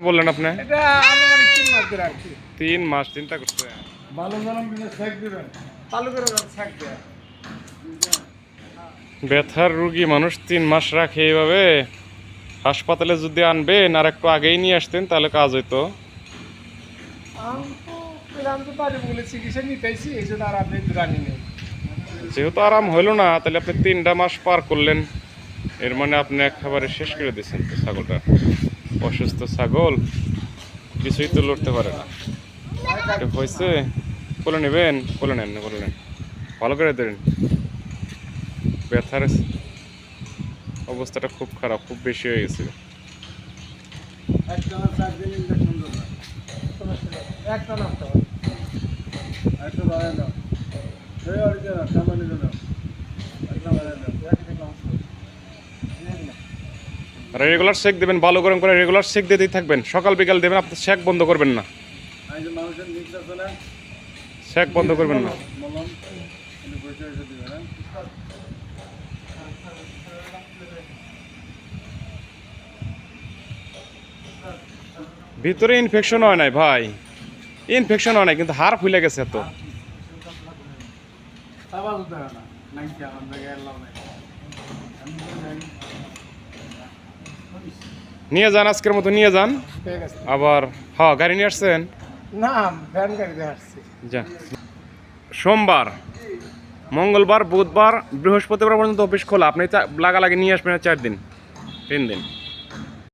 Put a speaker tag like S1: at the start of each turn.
S1: বললেন আপনি?
S2: এটা আনুমানিক তিন মাস ধরে আর কি।
S1: তিন মাস চিন্তা করছে
S2: ভালো সেক দিবেন। চালু করে দেন সেক দেয়।
S1: ব্যথার রুগী মানুষ তিন মাস রাখে এইভাবে। হাসপাতালে যদি আনবেন আর একটু আগেই নিয়ে আসতেন তাহলে কাজ হইতো। যেহেতু আরাম হইল না তাহলে আপনি তিনটা মাস পার করলেন। এর মানে আপনি একেবারে শেষ করে দিয়েছেন ছাগলটা। অসুস্থ ছাগল, কিছুই তো লড়তে পারে না। হয়েছে কোলে নেবেন? কোলে নেন কোলে নেন। ভালো করে দেন ব্যথার অবস্থাটা খুব খারাপ, খুব বেশি হয়ে গেছে।
S2: একটা
S1: আর রেগুলার শেক দেবেন ভালো গরম করে রেগুলার চেক দিতেই থাকবেন। সকাল বিকাল দেবেন আপনি চেক বন্ধ করবেন না। চেক বন্ধ করবেন না।
S2: না
S1: ভিতরে ইনফেকশন হয় নাই ভাই। ইনফেকশন হয় নাই কিন্তু হাড় ফুলে গেছে তো।
S2: আবার উঠে না নাই কি আমার জায়গায় এলাম নাই আমি তো যাই
S1: নিয়ে যান আজকের মতো নিয়ে যান। আবার হ্যাঁ গাড়ি নিয়ে আসছেন?
S2: না ভ্যান গাড়িতে আসছি।
S1: যা সোমবার মঙ্গলবার বুধবার বৃহস্পতিবার পর্যন্ত অফিস খোলা। আপনি লাগা লাগালাগি নিয়ে আসবেন চার দিন তিন দিন।